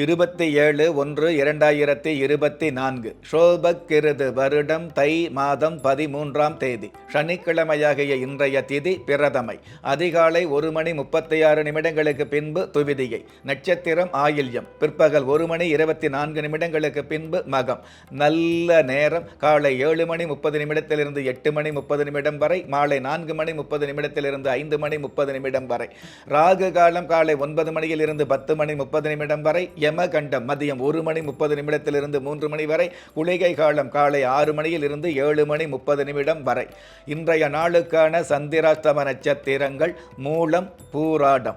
இருபத்தி ஏழு ஒன்று இரண்டாயிரத்தி இருபத்தி நான்கு. ஷோபக்கிருது வருடம் தை மாதம் பதிமூன்றாம் தேதி. சனிக்கிழமையாகிய இன்றைய திதி பிரதமை. அதிகாலை ஒரு மணி முப்பத்தி ஆறு நிமிடங்களுக்கு பின்பு துவிதியை. நட்சத்திரம் ஆயில்யம். பிற்பகல் ஒரு மணி இருபத்தி நான்கு நிமிடங்களுக்கு பின்பு மகம். நல்ல நேரம். காலை ஏழு மணி முப்பது நிமிடத்திலிருந்து எட்டு மணி முப்பது நிமிடம் வரை. மாலை நான்கு மணி முப்பது நிமிடத்திலிருந்து ஐந்து மணி முப்பது நிமிடம் வரை. ராகு காலம் காலை ஒன்பது மணியில் இருந்து பத்து மணி முப்பது நிமிடம் வரை. யமகண்டம் மதியம் ஒரு மணி முப்பது நிமிடத்திலிருந்து மூன்று மணி வரை குளிகை காலம் காலை ஆறு மணியில் இருந்து ஏழு மணி முப்பது நிமிடம் வரை. இன்றைய நாளுக்கான சந்திராஸ்தம நட்சத்திரங்கள் மூலம் பூராடம்.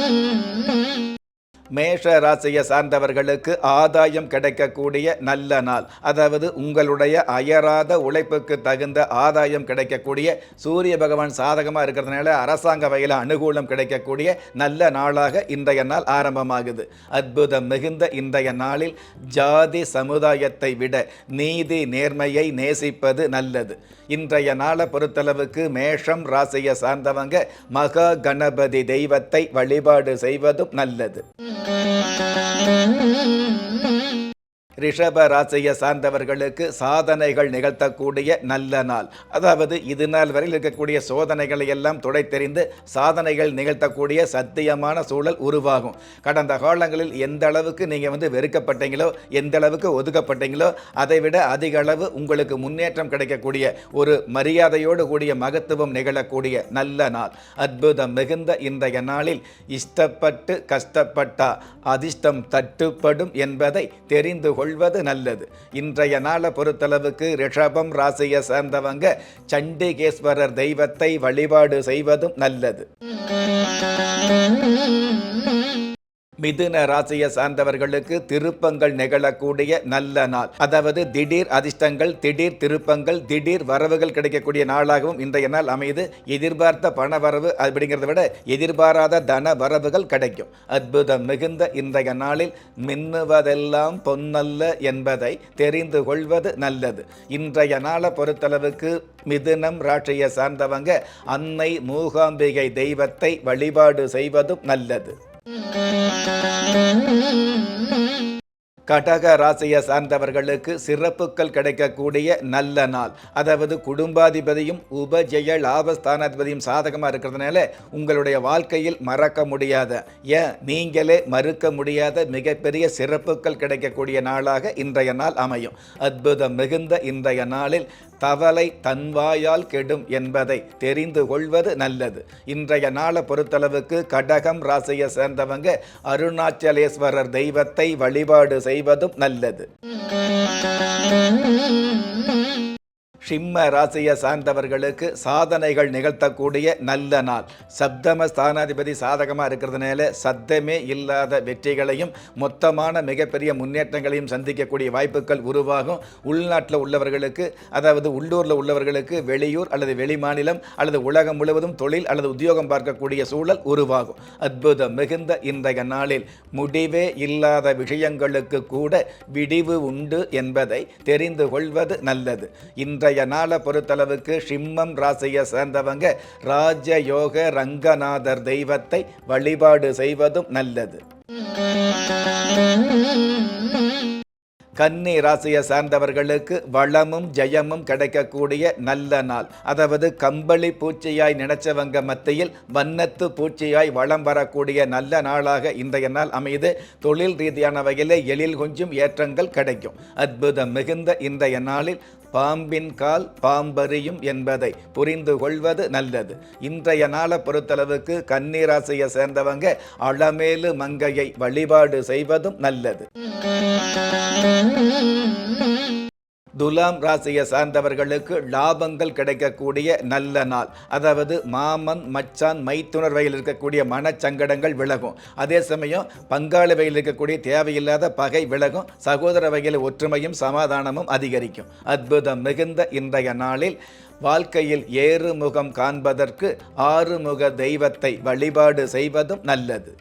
Mm-hmm. மேஷ ராசியை சார்ந்தவர்களுக்கு ஆதாயம் கிடைக்கக்கூடிய நல்ல நாள். அதாவது உங்களுடைய அயராத உழைப்புக்கு தகுந்த ஆதாயம் கிடைக்கக்கூடிய சூரிய பகவான் சாதகமாக இருக்கிறதுனால அரசாங்க வகையில் அனுகூலம் கிடைக்கக்கூடிய நல்ல நாளாக இன்றைய நாள் ஆரம்பமாகுது. அற்புதம் மிகுந்த இன்றைய நாளில் ஜாதி சமுதாயத்தை விட நீதி நேர்மையை நேசிப்பது நல்லது. இன்றைய நாளை பொறுத்தளவுக்கு மேஷம் ராசியை சார்ந்தவங்க மகா கணபதி தெய்வத்தை வழிபாடு செய்வதும் நல்லது. Thank you. ரிஷப ராசியை சார்ந்தவர்களுக்கு சாதனைகள் நிகழ்த்தக்கூடிய நல்ல நாள். அதாவது இது நாள் வரையில் இருக்கக்கூடிய சோதனைகளை எல்லாம் துடைத்தெறிந்து சாதனைகள் நிகழ்த்தக்கூடிய சத்தியமான சூழல் உருவாகும். கடந்த காலங்களில் எந்த அளவுக்கு நீங்கள் வந்து வெறுக்கப்பட்டீங்களோ எந்த அளவுக்கு ஒதுக்கப்பட்டீங்களோ அதைவிட அதிக அளவு உங்களுக்கு முன்னேற்றம் கிடைக்கக்கூடிய ஒரு மரியாதையோடு கூடிய மகத்துவம் நிகழக்கூடிய நல்ல நாள். அற்புதம் மிகுந்த இன்றைய நாளில் இஷ்டப்பட்டு கஷ்டப்பட்டா அதிர்ஷ்டம் தட்டுப்படும் என்பதை தெரிந்து கொள்வது நல்லது. இன்றைய நாளை பொறுத்தளவுக்கு ரிஷபம் ராசியை சேர்ந்தவங்க சண்டிகேஸ்வரர் தெய்வத்தை வழிபாடு செய்வதும் நல்லது. மிதுன ராசியை சார்ந்தவர்களுக்கு திருப்பங்கள் நிகழக்கூடிய நல்ல நாள். அதாவது திடீர் அதிர்ஷ்டங்கள் திடீர் திருப்பங்கள் திடீர் வரவுகள் கிடைக்கக்கூடிய நாளாகவும் இன்றைய நாள் அமைது எதிர்பார்த்த பண வரவு அப்படிங்கிறத விட எதிர்பாராத தன வரவுகள் கிடைக்கும். அற்புதம் மிகுந்த இன்றைய நாளில் மின்னுவதெல்லாம் பொன்னல்ல என்பதை தெரிந்து கொள்வது நல்லது. இன்றைய நாளை பொறுத்தளவுக்கு மிதுனம் ராட்சியை சார்ந்தவங்க அன்னை மூகாம்பிகை தெய்வத்தை வழிபாடு செய்வதும் நல்லது. கடக ராசியை சார்ந்தவர்களுக்கு சிறப்புகள் கிடைக்கக்கூடிய நல்ல நாள். அதாவது குடும்பாதிபதியும் உபஜெய லாபஸ்தானாதிபதியும் சாதகமாக இருக்கிறதுனால உங்களுடைய வாழ்க்கையில் மறக்க முடியாத ஏன்? நீங்களே மறுக்க முடியாத மிகப்பெரிய சிறப்புகள் கிடைக்கக்கூடிய நாளாக இன்றைய நாள் அமையும். அற்புதம் மிகுந்த இன்றைய நாளில் தவளை தன்வாயால் கெடும் என்பதை தெரிந்து கொள்வது நல்லது. இன்றைய நாளை பொறுத்தளவுக்கு கடகம் ராசியை சேர்ந்தவங்க அருணாச்சலேஸ்வரர் தெய்வத்தை வழிபாடு செய்வதும் நல்லது. சிம்ம ராசியை சார்ந்தவர்களுக்கு சாதனைகள் நிகழ்த்தக்கூடிய நல்ல நாள். சப்தம ஸ்தானாதிபதி சாதகமாக இருக்கிறதுனால சத்தமே இல்லாத வெற்றிகளையும் மொத்தமான மிகப்பெரிய முன்னேற்றங்களையும் சந்திக்கக்கூடிய வாய்ப்புகள் உருவாகும். உள்நாட்டில் உள்ளவர்களுக்கு அதாவது உள்ளூரில் உள்ளவர்களுக்கு வெளியூர் அல்லது வெளிமாநிலம் அல்லது உலகம் முழுவதும் தொழில் அல்லது உத்தியோகம் பார்க்கக்கூடிய சூழல் உருவாகும். அற்புதம் மிகுந்த இன்றைய நாளில் முடிவே இல்லாத விஷயங்களுக்கு கூட விடிவு உண்டு என்பதை தெரிந்து கொள்வது நல்லது. இன்றைய நாளை பொறுத்தளவுக்கு சிம்மம் ராசியை சேர்ந்தவங்க ராஜயோக ரங்கநாதர் தெய்வத்தை வழிபாடு செய்வதும் நல்லது. கன்னி ராசியை சார்ந்தவர்களுக்கு வளமும் ஜெயமும் கிடைக்கக்கூடிய நல்ல நாள். அதாவது கம்பளி பூச்சியாய் நினைச்சவங்க மத்தியில் வண்ணத்து பூச்சியாய் வளம் வரக்கூடிய நல்ல நாளாக இன்றைய நாள் அமைது. தொழில் ரீதியான வகையில் எழில் கொஞ்சம் ஏற்றங்கள் கிடைக்கும். அற்புதம் மிகுந்த இன்றைய நாளில் பாம்பின் கால் பாம்பறியும் என்பதை புரிந்து கொள்வது நல்லது. இன்றைய நாளை பொறுத்தளவுக்கு கன்னிராசியை சேர்ந்தவங்க அளமேலு மங்கையை வழிபாடு செய்வதும் நல்லது. துலாம் ராசியை சார்ந்தவர்களுக்கு லாபங்கள் கிடைக்கக்கூடிய நல்ல நாள். அதாவது மாமன் மச்சான் மைத்துனர் வகையில் இருக்கக்கூடிய மனச்சங்கடங்கள் விலகும். அதே சமயம் பங்காளி வகையில் இருக்கக்கூடிய தேவையில்லாத பகை விலகும். சகோதர வகையில் ஒற்றுமையும் சமாதானமும் அதிகரிக்கும். அற்புதம் மிகுந்த இன்றைய நாளில் வாழ்க்கையில் ஏறுமுகம் காண்பதற்கு ஆறுமுக தெய்வத்தை வழிபாடு செய்வதும் நல்லது.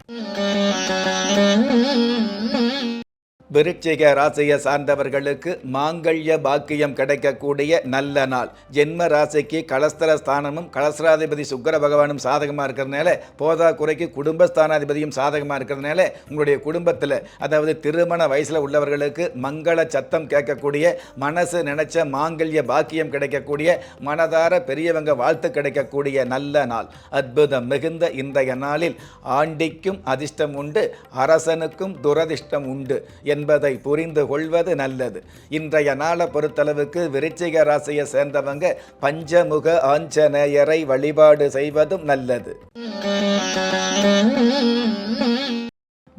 விருச்சிக ராசியை சார்ந்தவர்களுக்கு மாங்கல்ய பாக்கியம் கிடைக்கக்கூடிய நல்ல நாள். ஜென்ம ராசிக்கு கலஸ்தர ஸ்தானமும் கலஸ்தராதிபதி சுக்கர பகவானும் சாதகமாக இருக்கிறதுனால போதா குறைக்கு குடும்பஸ்தானாதிபதியும் சாதகமாக இருக்கிறதுனால உங்களுடைய குடும்பத்தில் அதாவது திருமண வயசில் உள்ளவர்களுக்கு மங்கள சத்தம் கேட்கக்கூடிய மனசு நினைச்ச மாங்கல்ய பாக்கியம் கிடைக்கக்கூடிய மனதார பெரியவங்க வாழ்த்து கிடைக்கக்கூடிய நல்ல நாள். அற்புதம் மிகுந்த இன்றைய நாளில் ஆண்டிக்கும் அதிர்ஷ்டம் உண்டு அரசனுக்கும் துரதிர்ஷ்டம் உண்டு. என்பதை புரிந்து கொள்வது நல்லது. இன்றைய நாளை பொறுத்தளவுக்கு விருச்சிக ராசியை சேர்ந்தவங்க பஞ்சமுக ஆஞ்சநேயரை வழிபாடு செய்வதும் நல்லது.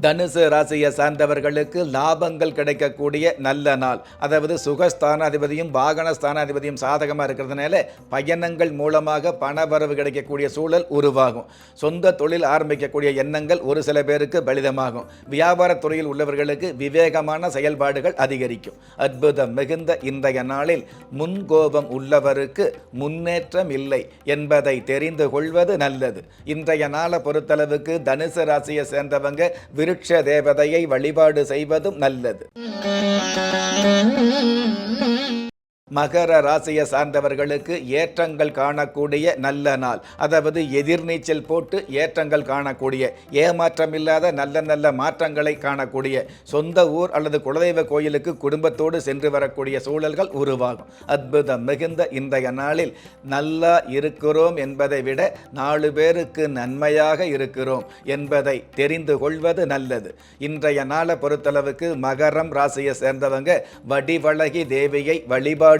தனுசு ராசியை சார்ந்தவர்களுக்கு லாபங்கள் கிடைக்கக்கூடிய நல்ல நாள். அதாவது சுகஸ்தானாதிபதியும் வாகன ஸ்தானாதிபதியும் சாதகமாக இருக்கிறதுனால பயணங்கள் மூலமாக பணவரவு கிடைக்கக்கூடிய சூழல் உருவாகும். சொந்த தொழில் ஆரம்பிக்கக்கூடிய எண்ணங்கள் ஒரு சில பேருக்கு பலிதமாகும். வியாபாரத் துறையில் உள்ளவர்களுக்கு விவேகமான செயல்பாடுகள் அதிகரிக்கும். அற்புதம் மிகுந்த இன்றைய நாளில் முன்கோபம் உள்ளவருக்கு முன்னேற்றம் இல்லை என்பதை தெரிந்து கொள்வது நல்லது. இன்றைய நாளை பொறுத்தளவுக்கு தனுசு ராசியை சேர்ந்தவங்க விருட்ச தேவதையை வழிபாடு செய்வதும் நல்லது. மகர ராசியை சார்ந்தவர்களுக்கு ஏற்றங்கள் காணக்கூடிய நல்ல நாள். அதாவது எதிர்நீச்சல் போட்டு ஏற்றங்கள் காணக்கூடிய ஏமாற்றமில்லாத நல்ல நல்ல மாற்றங்களை காணக்கூடிய சொந்த ஊர் அல்லது குலதெய்வ கோயிலுக்கு குடும்பத்தோடு சென்று வரக்கூடிய சூழல்கள் உருவாகும். அற்புதம் மிகுந்த இன்றைய நாளில் நல்லா இருக்கிறோம் என்பதை விட நாலு பேருக்கு நன்மையாக இருக்கிறோம் என்பதை தெரிந்து கொள்வது நல்லது. இன்றைய நாளை பொறுத்தளவுக்கு மகரம் ராசியை சேர்ந்தவங்க வடிவழகி தேவியை வழிபாடு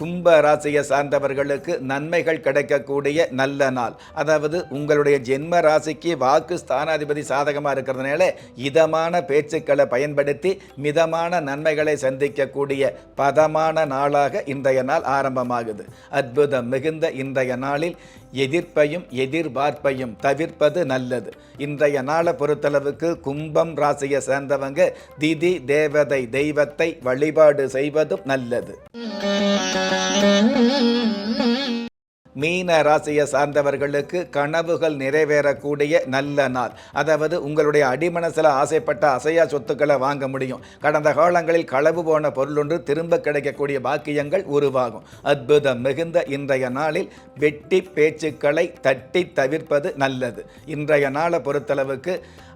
கும்ப ராசியை சார்ந்தவர்களுக்கு நன்மைகள் கிடைக்கக்கூடிய நல்ல நாள். அதாவது உங்களுடைய ஜென்ம ராசிக்கு வாக்கு ஸ்தானாதிபதி சாதகமாக இருக்கிறதுனால இதமான பேச்சுக்களை பயன்படுத்தி மிதமான நன்மைகளை சந்திக்கக்கூடிய பதமான நாளாக இன்றைய நாள் ஆரம்பமாகுது. அற்புதம் மிகுந்த இன்றைய நாளில் எதிர்ப்பையும் எதிர்பார்ப்பையும் தவிர்ப்பது நல்லது. இன்றைய நாளை பொறுத்தளவுக்கு கும்பம் ராசியை சேர்ந்தவங்க திதி தேவதை தெய்வத்தை வழிபாடு செய்வதும் நல்லது. மீன ராசியை சார்ந்தவர்களுக்கு கனவுகள் நிறைவேறக்கூடிய நல்ல நாள். அதாவது உங்களுடைய அடிமனசில் ஆசைப்பட்ட அசையா சொத்துக்களை வாங்க முடியும். கடந்த காலங்களில் களவு போன பொருளொன்று திரும்ப கிடைக்கக்கூடிய பாக்கியங்கள் உருவாகும். அற்புதம் மிகுந்த இன்றைய நாளில் வெட்டி பேச்சுக்களை தட்டி தவிர்ப்பது நல்லது. இன்றைய நாளை பொறுத்தளவுக்கு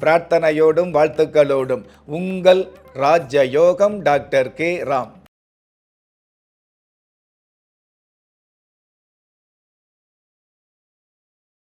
பிரார்த்தனையோடும் வாழ்த்துக்களோடும். உங்கள் ராஜயோகம் டாக்டர் கே. ராம்.